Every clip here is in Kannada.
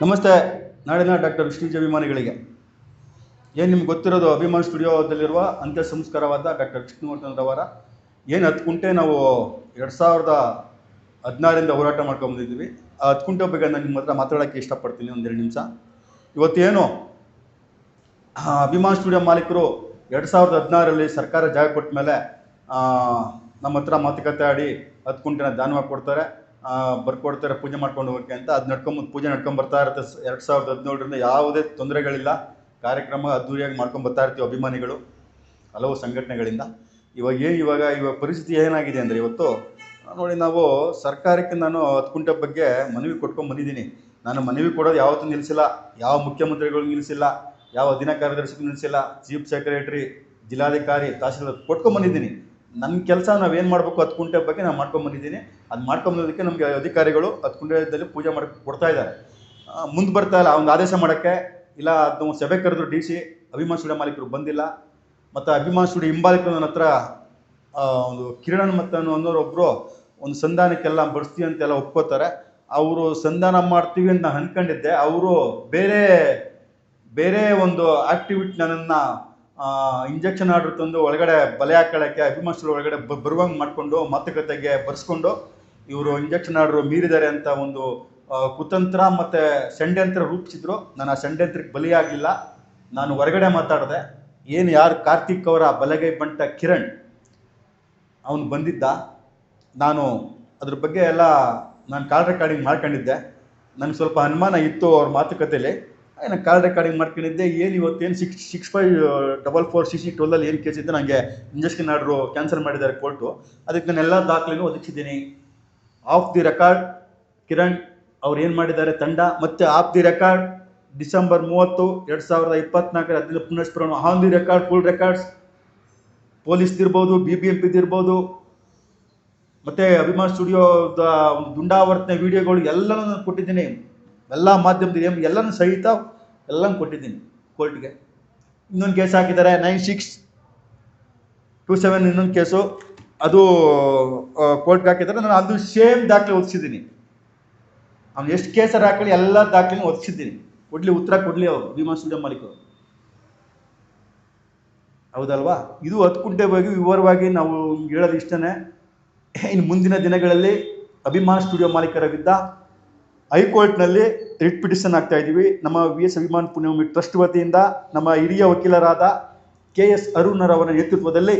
ನಮಸ್ತೆ, ನಾಡಿನ ಡಾಕ್ಟರ್ ವಿಷ್ಣುಜಿ ಅಭಿಮಾನಿಗಳಿಗೆ. ಏನು ನಿಮ್ಗೆ ಗೊತ್ತಿರೋದು ಅಭಿಮಾನ್ ಸ್ಟುಡಿಯೋದಲ್ಲಿರುವ ಅಂತ್ಯ ಸಂಸ್ಕಾರವಾದ ಡಾಕ್ಟರ್ ವಿಷ್ಣುವರ್ಧನ್ರವರ ಏನು ಹತ್ತು ಕುಂಟೆ ನಾವು ಎರಡು ಸಾವಿರದ ಹದಿನಾರರಿಂದ ಹೋರಾಟ ಮಾಡ್ಕೊಂಬಂದಿದ್ದೀವಿ ಆ ಹತ್ತು ಕುಂಟೆ ಬಗ್ಗೆ ನಾನು ನಿಮ್ಮ ಹತ್ರ ಮಾತಾಡೋಕ್ಕೆ ಇಷ್ಟಪಡ್ತೀನಿ ಒಂದೆರಡು ನಿಮಿಷ. ಇವತ್ತೇನು ಅಭಿಮಾನ್ ಸ್ಟುಡಿಯೋ ಮಾಲೀಕರು ಎರಡು ಸಾವಿರದ ಹದಿನಾರರಲ್ಲಿ ಸರ್ಕಾರ ಜಾಗ ಕೊಟ್ಟ ಮೇಲೆ ನಮ್ಮ ಹತ್ರ ಮಾತುಕತೆ ಆಡಿ ಹತ್ತು ಕುಂಟೆನ ದಾನವಾಗಿ ಕೊಡ್ತಾರೆ ಬರ್ಕೊಡ್ತಾರೆ, ಪೂಜೆ ಮಾಡ್ಕೊಂಡು ಹೋಗೋಕ್ಕೆ ಅಂತ. ಅದು ನಡ್ಕೊಂಡ್ಬಂದು ಪೂಜೆ ನಡ್ಕೊಂಡ್ ಬರ್ತಾ ಇರುತ್ತೆ. ಎರಡು ಸಾವಿರದ ಹದಿನೇಳರಿಂದ ಯಾವುದೇ ತೊಂದರೆಗಳಿಲ್ಲ. ಕಾರ್ಯಕ್ರಮ ಅದ್ದೂರಿಯಾಗಿ ಮಾಡ್ಕೊಂಡು ಬರ್ತಾ ಇರ್ತೀವಿ ಅಭಿಮಾನಿಗಳು, ಹಲವು ಸಂಘಟನೆಗಳಿಂದ. ಇವಾಗ ಏನು, ಇವಾಗ ಇವಾಗ ಪರಿಸ್ಥಿತಿ ಏನಾಗಿದೆ ಅಂದರೆ ಇವತ್ತು, ನೋಡಿ ನಾವು ಸರ್ಕಾರಕ್ಕೆ ನಾನು ಹತ್ತು ಕುಂಟೆ ಬಗ್ಗೆ ಮನವಿ ಕೊಟ್ಕೊಂಡು ಬಂದಿದ್ದೀನಿ. ನಾನು ಮನವಿ ಕೊಡೋದು ಯಾವತ್ತೂ ನಿಲ್ಲಿಸಿಲ್ಲ ಯಾವ ಮುಖ್ಯಮಂತ್ರಿಗಳು ನಿಲ್ಲಿಸಿಲ್ಲ ಯಾವ ಅಧೀನ ಕಾರ್ಯದರ್ಶಿಗೂ ನಿಲ್ಲಿಸಿಲ್ಲ ಚೀಫ್ ಸೆಕ್ರೆಟರಿ, ಜಿಲ್ಲಾಧಿಕಾರಿ ತಹಸೀಲ್ದಾರ್ ಕೊಟ್ಕೊಂಡು ಬಂದಿದ್ದೀನಿ. ನನ್ನ ಕೆಲಸ ನಾವೇನು ಮಾಡಬೇಕು ಹತ್ತು ಕುಂಟೆ ಬಗ್ಗೆ ನಾನು ಮಾಡ್ಕೊಂಬಂದಿದ್ದೀನಿ ಅದು ಮಾಡ್ಕೊಂಬಂದೋದಕ್ಕೆ ನಮಗೆ ಅಧಿಕಾರಿಗಳು ಹತ್ತು ಕುಂಟೆದಲ್ಲಿ ಪೂಜೆ ಮಾಡೋಕ್ಕೆ ಕೊಡ್ತಾ ಇದ್ದಾರೆ. ಮುಂದೆ ಬರ್ತಾ ಇಲ್ಲ ಒಂದು ಆದೇಶ ಮಾಡೋಕ್ಕೆ. ಇಲ್ಲ, ಅದು ಸಭೆ ಕರೆದ್ರು ಡಿ ಸಿ, ಅಭಿಮಾನ್ ಸ್ಟುಡಿಯೋ ಮಾಲೀಕರು ಬಂದಿಲ್ಲ. ಮತ್ತು ಅಭಿಮಾನ್ ಸ್ಟುಡಿಯೋ ಹಿಂಬಾಲಕರು ನನ್ನ ಹತ್ರ ಒಂದು ಕಿರಣ್ ಮತ್ತು ಅನ್ನೋರೊಬ್ಬರು ಒಂದು ಸಂಧಾನಕ್ಕೆಲ್ಲ ಬಡಿಸ್ತೀವಿ ಅಂತೆಲ್ಲ ಒಪ್ಕೋತಾರೆ. ಅವರು ಸಂಧಾನ ಮಾಡ್ತೀವಿ ಅಂತ ನಾನು ಅನ್ಕೊಂಡಿದ್ದೆ ಅವರು ಬೇರೆ ಬೇರೆ ಒಂದು ಆಕ್ಟಿವಿಟಿ ನನ್ನನ್ನು ಇಂಜೆಕ್ಷನ್ ಆರ್ಡರ್ ತಂದು ಒಳಗಡೆ ಬಲೆ ಹಾಕೊಳ್ಳೋಕ್ಕೆ ಅಭಿಮಾನಿಗಳು ಒಳಗಡೆ ಬರುವಂಗೆ ಮಾಡಿಕೊಂಡು, ಮಾತುಕತೆಗೆ ಬರ್ಸ್ಕೊಂಡು ಇವರು ಇಂಜೆಕ್ಷನ್ ಆರ್ಡರ್ ಮೀರಿದ್ದಾರೆ ಅಂತ ಒಂದು ಕುತಂತ್ರ ಮತ್ತು ಷಡ್ಯಂತ್ರ ರೂಪಿಸಿದ್ರು. ನಾನು ಆ ಷಡ್ಯಂತ್ರಕ್ಕೆ ಬಲಿಯಾಗಲಿಲ್ಲ ನಾನು ಹೊರಗಡೆ ಮಾತಾಡಿದೆ. ಏನು ಯಾರು ಕಾರ್ತಿಕ್ ಅವರ ಬಲಗೈ ಬಂಟ ಕಿರಣ್, ಅವನು ಬಂದಿದ್ದ. ನಾನು ಅದ್ರ ಬಗ್ಗೆ ಎಲ್ಲ ನಾನು ಕಾಲ್ ರೆಕಾರ್ಡಿಂಗ್ ಮಾಡ್ಕೊಂಡಿದ್ದೆ. ನನಗೆ ಸ್ವಲ್ಪ ಅನುಮಾನ ಇತ್ತು ಅವ್ರ ಮಾತುಕತೆಯಲ್ಲಿ ನಾನು ಕಾಲ್ ರೆಕಾರ್ಡಿಂಗ್ ಮಾಡ್ಕೊಂಡಿದ್ದೆ, ಏನು ಇವತ್ತೇನು six six five double four C C ಟ್ವೆಲ್ಲಲ್ಲಿ ಏನು ಕೇಸ್ ಇತ್ತು ನನಗೆ ಇಂಜೆಕ್ಷನ್ ಆರ್ಡ್ರು ಕ್ಯಾನ್ಸಲ್ ಮಾಡಿದ್ದಾರೆ ಕೋರ್ಟು ಅದಕ್ಕೆ ನಾನು ಎಲ್ಲ ದಾಖಲೆನೂ ಒದಗಿಸಿದ್ದೀನಿ. ಆಫ್ ದಿ ರೆಕಾರ್ಡ್ ಕಿರಣ್ ಅವ್ರು ಏನು ಮಾಡಿದ್ದಾರೆ ತಂಡ, ಮತ್ತು ಆಫ್ ದಿ ರೆಕಾರ್ಡ್ ಡಿಸೆಂಬರ್ ಮೂವತ್ತು, ಎರಡು ಸಾವಿರದ ಇಪ್ಪತ್ನಾಲ್ಕರ ಹದಿನೈದು ಪುನಸ್ಪುರಣ on the record full records ಪೊಲೀಸ್ದಿರ್ಬೋದು B B M ಪಿದಿರ್ಬೋದು ಮತ್ತು ಅಭಿಮಾನ್ ಸ್ಟುಡಿಯೋದ ಒಂದು ದುಂಡಾವರ್ತನೆ ವಿಡಿಯೋಗಳು ಎಲ್ಲನೂ ನಾನು ಕೊಟ್ಟಿದ್ದೀನಿ. ಎಲ್ಲ ಮಾಧ್ಯಮದ ಎಲ್ಲನೂ ಸಹಿತ ಎಲ್ಲನೂ ಕೊಟ್ಟಿದ್ದೀನಿ ಕೋರ್ಟ್ಗೆ. ಇನ್ನೊಂದು ಕೇಸ್ ಹಾಕಿದ್ದಾರೆ, ನೈನ್ ಸಿಕ್ಸ್ ಟೂ ಸೆವೆನ್ ಇನ್ನೊಂದು ಕೇಸು. ಅದು ಕೋರ್ಟ್ಗೆ ಹಾಕಿದ್ದಾರೆ. ನಾನು ಅದು ಸೇಮ್ ದಾಖಲೆ ಒದಿಸಿದ್ದೀನಿ ಅವ್ನು ಎಷ್ಟು ಕೇಸರ್ ಹಾಕಲಿ, ಎಲ್ಲ ದಾಖಲೆನೂ ಒದಿಸಿದ್ದೀನಿ ಕೊಡ್ಲಿ, ಉತ್ತರ ಕೊಡಲಿ ಅವರು ಅಭಿಮಾನ್ ಸ್ಟುಡಿಯೋ ಮಾಲೀಕರು. ಹೌದಲ್ವಾ? ಇದು ಹತ್ತು ಬಗ್ಗೆ ವಿವರವಾಗಿ ನಾವು ಹೇಳೋದು ಇಷ್ಟನೇ. ಇನ್ನು ಮುಂದಿನ ದಿನಗಳಲ್ಲಿ ಅಭಿಮಾನ್ ಸ್ಟುಡಿಯೋ ಮಾಲೀಕರಾಗಿದ್ದ ಹೈಕೋರ್ಟ್ನಲ್ಲಿ ರಿಟ್ ಪಿಟಿಷನ್ ಆಗ್ತಾ ಇದ್ದೀವಿ ನಮ್ಮ V S Abhiman Punyabhoomi trust ವತಿಯಿಂದ ನಮ್ಮ ಹಿರಿಯ ವಕೀಲರಾದ ಕೆ ಎಸ್ ಅರುಣರವರ ನೇತೃತ್ವದಲ್ಲಿ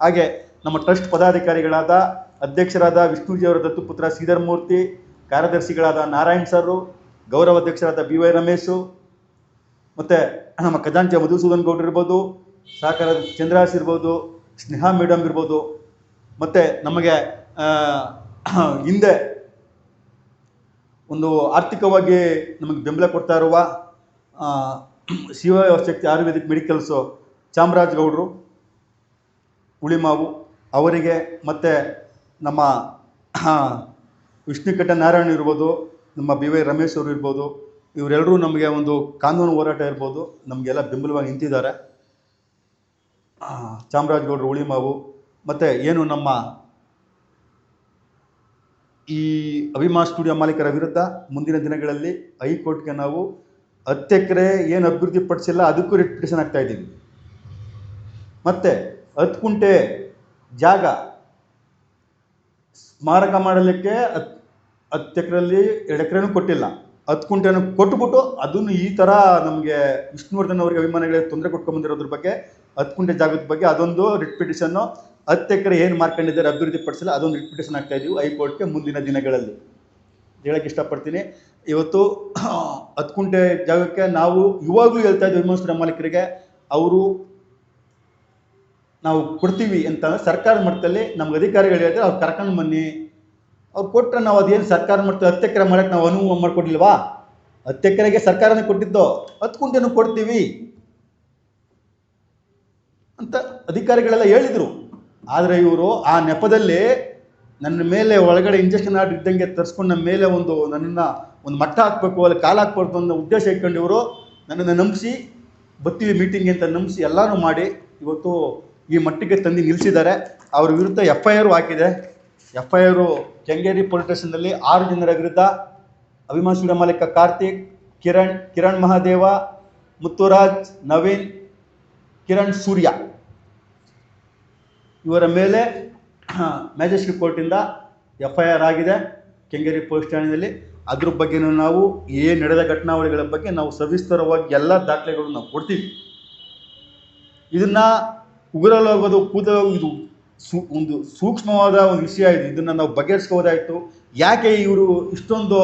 ಹಾಗೆ ನಮ್ಮ ಟ್ರಸ್ಟ್ ಪದಾಧಿಕಾರಿಗಳಾದ ಅಧ್ಯಕ್ಷರಾದ ವಿಷ್ಣುಜಿಯವರ ದತ್ತುಪುತ್ರ ಶ್ರೀಧರ್ ಮೂರ್ತಿ ಕಾರ್ಯದರ್ಶಿಗಳಾದ ನಾರಾಯಣ್ ಸರು ಗೌರವ ಅಧ್ಯಕ್ಷರಾದ ಬಿ ವೈ ರಮೇಶು, ಮತ್ತು ನಮ್ಮ ಖಜಾಂಚಿ ಮಧುಸೂದನ್ ಗೌಡ್ರು ಇರ್ಬೋದು ಸಹಕಾರ ಚಂದ್ರಾಸ್ ಇರ್ಬೋದು, ಸ್ನೇಹಾ ಮೇಡಮ್ ಇರ್ಬೋದು, ಮತ್ತು ನಮಗೆ ಹಿಂದೆ ಒಂದು ಆರ್ಥಿಕವಾಗಿ ನಮಗೆ ಬೆಂಬಲ ಕೊಡ್ತಾ ಇರುವ ಶಿವಶಕ್ತಿ ಶಿವ ಶಕ್ತಿ ಆಯುರ್ವೇದಿಕ್ ಮೆಡಿಕಲ್ಸು ಚಾಮರಾಜ್ ಹುಳಿಮಾವು ಅವರಿಗೆ ಮತ್ತು ನಮ್ಮ ವಿಷ್ಣುಕಟ್ಟ ನಾರಾಯಣ ಇರ್ಬೋದು ನಮ್ಮ ಬಿ ವೈ ರಮೇಶ್ ಅವರು ಇರ್ಬೋದು ಇವರೆಲ್ಲರೂ ನಮಗೆ ಒಂದು ಕಾನೂನು ಹೋರಾಟ ಇರ್ಬೋದು ನಮಗೆಲ್ಲ ಬೆಂಬಲವಾಗಿ ನಿಂತಿದ್ದಾರೆ. ಆ, ಹುಳಿಮಾವು ಮತ್ತು ಏನು ನಮ್ಮ ಈ ಅಭಿಮಾನ್ ಸ್ಟುಡಿಯೋ ಮಾಲೀಕರ ವಿರುದ್ಧ ಮುಂದಿನ ದಿನಗಳಲ್ಲಿ ಹೈಕೋರ್ಟ್ಗೆ ನಾವು ಹತ್ತು ಎಕರೆ ಏನು ಅಭಿವೃದ್ಧಿ ಪಡಿಸಿಲ್ಲ, ಅದಕ್ಕೂ ರಿಟ್ ಪಿಟಿಷನ್ ಇದ್ದೀವಿ. ಮತ್ತು ಹತ್ತು ಕುಂಟೆ ಜಾಗ ಸ್ಮಾರಕ ಮಾಡಲಿಕ್ಕೆ ಹತ್ ಹತ್ತು ಎಕರೆಯಲ್ಲಿ ಎರಡು ಎಕರೆನೂ ಕೊಟ್ಟಿಲ್ಲ. ಹತ್ತು ಕುಂಟೆನೂ ಕೊಟ್ಬಿಟ್ಟು ಅದನ್ನು ಈ ಥರ ನಮಗೆ ವಿಷ್ಣುವರ್ಧನ್ ಅವರಿಗೆ ಅಭಿಮಾನಿಗಳಿಗೆ ತೊಂದರೆ ಕೊಟ್ಕೊಂಬಂದಿರೋದ್ರ ಬಗ್ಗೆ ಹತ್ತು ಕುಂಟೆ ಜಾಗದ ಬಗ್ಗೆ ಅದೊಂದು ರಿಟ್ ಪಿಟಿಷನ್ನು ಹತ್ತು ಎಕರೆ ಏನು ಮಾರ್ಕೊಂಡಿದ್ದಾರೆ ಅಭಿವೃದ್ಧಿ ಪಡಿಸಲ್ಲ ಅದೊಂದು ರಿಟ್ ಪಿಟಿಷನ್ ಆಗ್ತಾ ಇದೀವಿ ಹೈಕೋರ್ಟ್ಗೆ ಮುಂದಿನ ದಿನಗಳಲ್ಲಿ. ಹೇಳಕ್ಕೆ ಇಷ್ಟಪಡ್ತೀನಿ. ಇವತ್ತು ಹತ್ತು ಕುಂಟೆ ಜಾಗಕ್ಕೆ ನಾವು ಇವಾಗಲೂ ಹೇಳ್ತಾ ಇದ್ದೀವಿ ವಿಮರ್ಶನ ಮಾಲೀಕರಿಗೆ, ಅವರು ನಾವು ಕೊಡ್ತೀವಿ ಅಂತ ಸರ್ಕಾರ ಮಟ್ಟದಲ್ಲಿ ನಮ್ಗೆ ಅಧಿಕಾರಿಗಳು ಹೇಳಿದ್ರೆ ಅವ್ರು ಕರ್ಕೊಂಡು ಬನ್ನಿ. ಅವ್ರು ಕೊಟ್ಟರೆ ನಾವು ಅದೇನು ಸರ್ಕಾರ ಮಟ್ಟದಲ್ಲಿ ಹತ್ತು ಎಕರೆ ಮಾಡಕ್ಕೆ ನಾವು ಅನುವು ಮಾಡಿಕೊಡ್ಲಿಲ್ವಾ? ಹತ್ತು ಎಕರೆಗೆ ಸರ್ಕಾರನೇ ಕೊಟ್ಟಿದ್ದು, ಹತ್ತು ಕುಂಟೆನೂ ಕೊಡ್ತೀವಿ ಅಂತ ಅಧಿಕಾರಿಗಳೆಲ್ಲ ಹೇಳಿದರು. ಆದರೆ ಇವರು ಆ ನೆಪದಲ್ಲಿ ನನ್ನ ಮೇಲೆ ಒಳಗಡೆ ಇಂಜೆಕ್ಷನ್ ಆರ್ಡರ್ ಇದ್ದಂಗೆ ತರಿಸ್ಕೊಂಡು ನನ್ನ ಮೇಲೆ ಒಂದು ನನ್ನನ್ನು ಒಂದು ಮಟ್ಟ ಹಾಕಬೇಕು, ಅಲ್ಲಿ ಕಾಲ ಹಾಕ್ಬಾರ್ದು ಅನ್ನೋ ಉದ್ದೇಶ ಇಟ್ಕೊಂಡು ಇವರು ನನ್ನನ್ನು ನಂಬಿಸಿ, ಬರ್ತೀವಿ ಮೀಟಿಂಗ್ ಅಂತ ನಂಬಿಸಿ ಎಲ್ಲನೂ ಮಾಡಿ ಇವತ್ತು ಈ ಮಟ್ಟಿಗೆ ತಂದು ನಿಲ್ಲಿಸಿದ್ದಾರೆ ಅವ್ರ ವಿರುದ್ಧ ಎಫ್ ಐ ಆರು ಹಾಕಿದೆ. ಎಫ್ ಐ ಆರು ಕೆಂಗೇರಿ ಪೊಲೀಸ್ ಸ್ಟೇಷನ್ನಲ್ಲಿ ಆರು ಜನರ ವಿರುದ್ಧ ಅಭಿಮಾನ್ ಸೂರ್ಯ ಮಾಲೀಕ ಕಾರ್ತಿಕ್, ಕಿರಣ್ ಕಿರಣ್ ಮಹಾದೇವ, ಮುತ್ತುರಾಜ್, ನವೀನ್, ಕಿರಣ್ ಸೂರ್ಯ. ಇವರ ಮೇಲೆ ಮ್ಯಾಜಿಸ್ಟ್ರೇಟ್ ಕೋರ್ಟಿಂದ ಎಫ್ ಐ ಆರ್ ಆಗಿದೆ. ಕೆಂಗೇರಿ ಪೊಲೀಸ್ ಠಾಣೆಯಲ್ಲಿ. ಅದ್ರ ಬಗ್ಗೆನೂ ನಾವು ಏನು ನಡೆದ ಘಟನಾವಳಿಗಳ ಬಗ್ಗೆ ನಾವು ಸವಿಸ್ತರವಾಗಿ ಎಲ್ಲ ದಾಖಲೆಗಳು ನಾವು ಕೊಡ್ತೀವಿ. ಇದನ್ನ ಹೋಗೋದು ಕೂದಲು ಇದು ಒಂದು ಸೂಕ್ಷ್ಮವಾದ ಒಂದು ವಿಷಯ ಇದು. ಇದನ್ನು ನಾವು ಬಗೆಹರಿಸ್ಕೋದಾಯಿತು. ಯಾಕೆ ಇವರು ಇಷ್ಟೊಂದು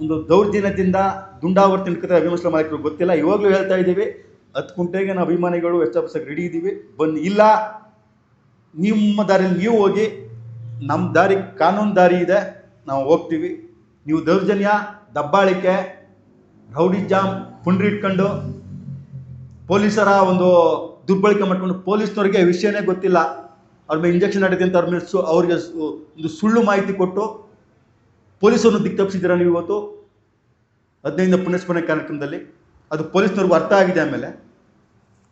ಒಂದು ದೌರ್ಜನ್ಯದಿಂದ ದುಂಡಾವರ್ತಿ ಕತೆ ಅಭಿಮಸ್ಲ ಮಾಲೀಕರು ಗೊತ್ತಿಲ್ಲ. ಇವಾಗಲೂ ಹೇಳ್ತಾ ಇದ್ದೀವಿ. ಹತ್ತು ಕುಂಟೆಗೆ ನಾವು ಅಭಿಮಾನಿಗಳು ಎಚ್ಚರಿಸಕ್ಕೆ ರೆಡಿ ಇದ್ದೀವಿ. ಬನ್ನಿ. ಇಲ್ಲ, ನಿಮ್ಮ ದಾರಿಯಲ್ಲಿ ನೀವು ಹೋಗಿ, ನಮ್ಮ ದಾರಿ ಕಾನೂನು ದಾರಿ ಇದೆ, ನಾವು ಹೋಗ್ತೀವಿ. ನೀವು ದೌರ್ಜನ್ಯ, ದಬ್ಬಾಳಿಕೆ, ರೌಡಿ ಜಾಮ್, ಪುಂಡ್ರಿ ಇಟ್ಕೊಂಡು ಪೊಲೀಸರ ಒಂದು ದುರ್ಬಳಕೆ ಮಾಡ್ಕೊಂಡು ಪೊಲೀಸ್ನವ್ರಿಗೆ ವಿಷಯನೇ ಗೊತ್ತಿಲ್ಲ. ಅವ್ರ ಮೇಲೆ ಇಂಜೆಕ್ಷನ್ ನಡೆದಿದೆ ಅಂತ ಅವ್ರ ಮೇಲೆ ಸು, ಅವ್ರಿಗೆ ಒಂದು ಸುಳ್ಳು ಮಾಹಿತಿ ಕೊಟ್ಟು ಪೊಲೀಸರನ್ನು ದಿಕ್ಕು ತಪ್ಪಿಸಿದ್ದೀರ ನೀವು ಇವತ್ತು? ಹದಿನೈದು ಪುಣ್ಯಸ್ಮರಣೆ ಕಾರ್ಯಕ್ರಮದಲ್ಲಿ. ಅದು ಪೊಲೀಸ್ನವ್ರಿಗೂ ಅರ್ಥ ಆಗಿದೆ ಆಮೇಲೆ.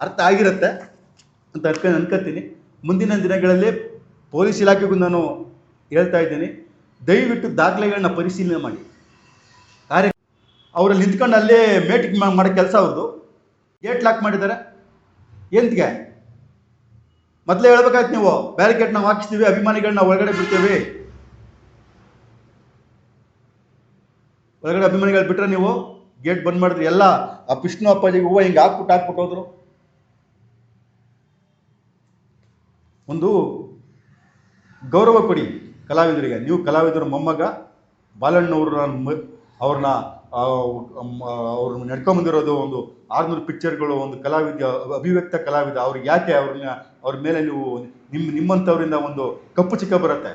ಅರ್ಥ ಆಗಿರುತ್ತೆ ಅಂತ ಅನ್ಕೊಂಡು ಅನ್ಕೋತೀನಿ ಮುಂದಿನ ದಿನಗಳಲ್ಲಿ ಪೊಲೀಸ್ ಇಲಾಖೆಗೂ ನಾನು ಹೇಳ್ತಾ ಇದ್ದೀನಿ. ದಯವಿಟ್ಟು ದಾಖಲೆಗಳನ್ನ ಪರಿಶೀಲನೆ ಮಾಡಿ. ಕಾರ್ಯ, ಅವರಲ್ಲಿ ನಿಂತ್ಕೊಂಡು ಅಲ್ಲೇ ಮೇಟಿಂಗ್ ಮಾಡೋ ಕೆಲಸ ಅವ್ರದ್ದು ಗೇಟ್ ಲಾಕ್ ಮಾಡಿದ್ದಾರೆ. ಎಂತ್ಗೆ? ಮೊದಲೇ ಹೇಳ್ಬೇಕಾಯ್ತು ನೀವು, ಬ್ಯಾರಿಕೇಡ್ ನಾವು ಹಾಕಿಸ್ತೀವಿ ಅಭಿಮಾನಿಗಳನ್ನ ಒಳಗಡೆ ಬಿಡ್ತೀವಿ. ಒಳಗಡೆ ಅಭಿಮಾನಿಗಳು ಬಿಟ್ರೆ ನೀವು ಗೇಟ್ ಬಂದ್ ಮಾಡಿದ್ರಿ ಎಲ್ಲ, ಆ ವಿಷ್ಣು ಅಪ್ಪಾಜಿಗೆ ಹೂವು ಹಿಂಗೆ ಹಾಕ್ಬಿಟ್ಟು ಹಾಕ್ಬಿಟ್ಟು ಹೋದ್ರು. ಒಂದು ಗೌರವ ಕೊಡಿ ಕಲಾವಿದರಿಗೆ. ನೀವು ಕಲಾವಿದರ ಮೊಮ್ಮಗ ಬಾಲಣ್ಣವ್ರ ಅವ್ರನ್ನ ಅವ್ರನ್ನ ನಡ್ಕೊಂಬಂದಿರೋದು ಒಂದು ಆರ್ನೂರು ಪಿಕ್ಚರ್ಗಳು, ಒಂದು ಕಲಾವಿದ, ಅಭಿವ್ಯಕ್ತ ಕಲಾವಿದ. ಅವ್ರಿಗೆ ಯಾಕೆ ಅವ್ರನ್ನ, ಅವ್ರ ಮೇಲೆ ನೀವು ನಿಮ್ಮ ನಿಮ್ಮಂಥವ್ರಿಂದ ಒಂದು ಕಪ್ಪು ಚಿಕ್ಕ ಬರುತ್ತೆ.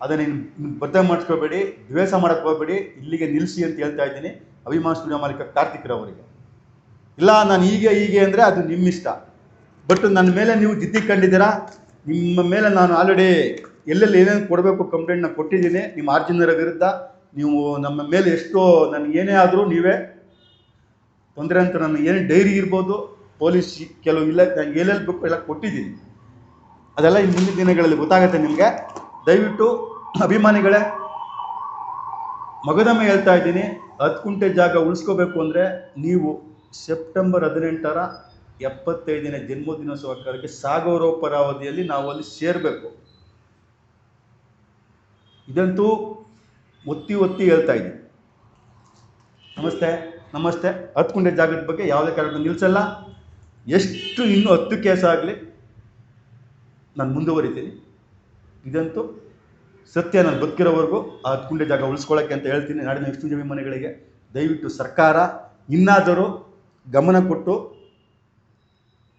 ಅದನ್ನ ನೀವು ಬದ್ಧ ಮಾಡಿಸ್ಕೋಬೇಡಿ, ದ್ವೇಷ ಮಾಡಕ್ಕೆ ಹೋಗ್ಬೇಡಿ, ಇಲ್ಲಿಗೆ ನಿಲ್ಲಿಸಿ ಅಂತ ಹೇಳ್ತಾ ಇದ್ದೀನಿ. ಅಭಿಮಾನ ಸ್ಟುಡಿಯೋ ಮಾಲೀಕ ಕಾರ್ತಿಕ್ರವರಿಗೆ ಇಲ್ಲ, ನಾನು ಹೀಗೆ ಹೀಗೆ ಅಂದರೆ ಅದು ನಿಮ್ಮ ಇಷ್ಟ ಬಟ್ ನನ್ನ ಮೇಲೆ ನೀವು ಜಿದ್ದಿ ಕಂಡಿದ್ದೀರಾ ನಿಮ್ಮ ಮೇಲೆ ನಾನು ಆಲ್ರೆಡಿ ಎಲ್ಲೆಲ್ಲಿ ಏನೇನು ಕೊಡಬೇಕು ಕಂಪ್ಲೇಂಟ್ನ ಕೊಟ್ಟಿದ್ದೀನಿ. ನಿಮ್ಮ ಆರ್ಜಿನರ ವಿರುದ್ಧ ನೀವು ನಮ್ಮ ಮೇಲೆ ಎಷ್ಟು ಏನೇ ಆದರೂ ನೀವೇ ತೊಂದರೆ ಅಂತ ನನ್ನ ಏನು ಡೈರಿ ಇರ್ಬೋದು, ಪೊಲೀಸ್ ಕೆಲವು ಇಲ್ಲ ನನಗೆ ಎಲ್ಲೆಲ್ಲಿ ಬೇಕು ಎಲ್ಲ ಕೊಟ್ಟಿದ್ದೀನಿ. ಅದೆಲ್ಲ ಈ ಮುಂದಿನ ದಿನಗಳಲ್ಲಿ ಗೊತ್ತಾಗುತ್ತೆ ನಿಮಗೆ. ದಯವಿಟ್ಟು ಅಭಿಮಾನಿಗಳೇ, ಮಗದಮ್ಮ ಹೇಳ್ತಾ ಇದ್ದೀನಿ ಹತ್ತು ಕುಂಟೆ ಜಾಗ ಉಳಿಸ್ಕೋಬೇಕು ಅಂದರೆ ನೀವು ಸೆಪ್ಟೆಂಬರ್ ಹದಿನೆಂಟರ ಎಪ್ಪತ್ತೈದನೇ ಜನ್ಮದಿನೋತ್ಸವ ಕಾರ್ಯಕ್ಕೆ ಸಾಗರೋಪರ ಅವಧಿಯಲ್ಲಿ ನಾವು ಅಲ್ಲಿ ಸೇರಬೇಕು. ಇದಂತೂ ಒತ್ತಿ ಒತ್ತಿ ಹೇಳ್ತಾ ಇದ್ದೀನಿ. ನಮಸ್ತೆ ನಮಸ್ತೆ. ಹತ್ತು ಜಾಗದ ಬಗ್ಗೆ ಯಾವುದೇ ಕಾರಣಕ್ಕೂ ನಿಲ್ಸಲ್ಲ. ಎಷ್ಟು ಇನ್ನೂ ಹತ್ತು ಕೇಸ್ ಆಗಲಿ, ನಾನು ಮುಂದುವರಿತೀನಿ. ಇದಂತೂ ಸತ್ಯ ನಾನು ಬದುಕಿರೋವರೆಗೂ ಆ ಕುಂಡೆ ಜಾಗ ಉಳಿಸ್ಕೊಳ್ಳೋಕ್ಕೆ ಅಂತ ಹೇಳ್ತೀನಿ. ನಾಡಿನ ವಿಷ್ಣು ಮನೆಗಳಿಗೆ ದಯವಿಟ್ಟು ಸರ್ಕಾರ ಇನ್ನಾದರೂ ಗಮನ ಕೊಟ್ಟು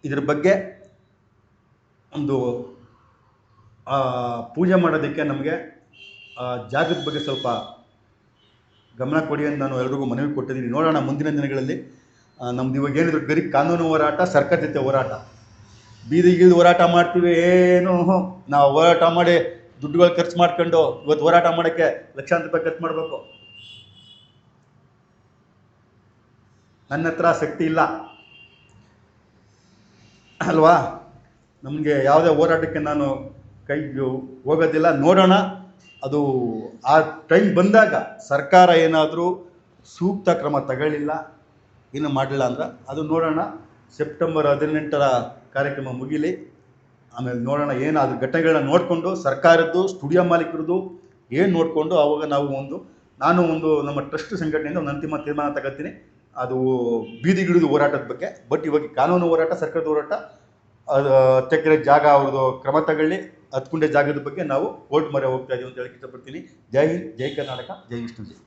ಇದ್ರ ಬಗ್ಗೆ ಒಂದು ಪೂಜೆ ಮಾಡೋದಕ್ಕೆ ನಮಗೆ ಜಾಗದ ಬಗ್ಗೆ ಸ್ವಲ್ಪ ಗಮನ ಕೊಡಿ ಅಂತ ನಾನು ಎಲ್ರಿಗೂ ಮನವಿ ಕೊಟ್ಟಿದ್ದೀನಿ. ನೋಡೋಣ ಮುಂದಿನ ದಿನಗಳಲ್ಲಿ ನಮ್ದು ಇವಾಗ ಏನಿದ್ರು ಗರಿ ಕಾನೂನು ಹೋರಾಟ ಸರ್ಕಾರ ಜೊತೆ ಹೋರಾಟ. ಬೀದಿಗಿಳಿದು ಹೋರಾಟ ಮಾಡ್ತೀವಿ, ಏನು ನಾವು ಹೋರಾಟ ಮಾಡಿ ದುಡ್ಡುಗಳು ಖರ್ಚು ಮಾಡ್ಕೊಂಡು ಇವತ್ತು ಹೋರಾಟ ಮಾಡೋಕ್ಕೆ ಲಕ್ಷಾಂತರ ರೂಪಾಯಿ ಖರ್ಚು ಮಾಡಬೇಕು. ನನ್ನ ಹತ್ರ ಶಕ್ತಿ ಇಲ್ಲ. ಅಲ್ವಾ? ನಮಗೆ ಯಾವುದೇ ಹೋರಾಟಕ್ಕೆ ನಾನು ಕೈ ಹೋಗೋದಿಲ್ಲ. ನೋಡೋಣ. ಅದು ಆ ಟೈಮ್ ಬಂದಾಗ ಸರ್ಕಾರ ಏನಾದರೂ ಸೂಕ್ತ ಕ್ರಮ ತಗೊಳ್ಳಿಲ್ಲ ಏನು ಮಾಡಲಿಲ್ಲ ಅಂದ್ರೆ ಅದು ನೋಡೋಣ. ಸೆಪ್ಟೆಂಬರ್ ಹದಿನೆಂಟರ ಕಾರ್ಯಕ್ರಮ ಮುಗಿಲಿ. ಆಮೇಲೆ ನೋಡೋಣ ಏನು ಅದ್ರ ಘಟನೆಗಳನ್ನ ನೋಡಿಕೊಂಡು ಸರ್ಕಾರದ್ದು, ಸ್ಟುಡಿಯೋ ಮಾಲೀಕರದ್ದು ಏನು ನೋಡಿಕೊಂಡು ಅವಾಗ ನಾವು ಒಂದು, ನಾನು ಒಂದು ನಮ್ಮ ಟ್ರಸ್ಟ್ ಸಂಘಟನೆಯಿಂದ ಒಂದು ಅಂತಿಮ ತೀರ್ಮಾನ ತಗೋತೀನಿ. ಅದು ಬೀದಿಗಿಡಿದು ಹೋರಾಟದ ಬಗ್ಗೆ. ಬಟ್ ಇವಾಗ ಕಾನೂನು ಹೋರಾಟ, ಸರ್ಕಾರದ ಹೋರಾಟ, ಅದು ತೆಕ್ಕರೆ ಜಾಗ ಅವ್ರದ್ದು ಕ್ರಮ ತಗೊಳ್ಳಿ. ಹತ್ಕೊಂಡೆ ಜಾಗದ ಬಗ್ಗೆ ನಾವು ಕೋರ್ಟ್ ಮೊರೆ ಹೋಗ್ತಾ ಇದೀವಿ ಅಂತ ಹೇಳಕ್ಕೆ ಇಷ್ಟಪಡ್ತೀನಿ. ಜೈ ಹಿಂದ್, ಜೈ ಕರ್ನಾಟಕ, ಜೈ ವಿಷ್ಣು ಜೈ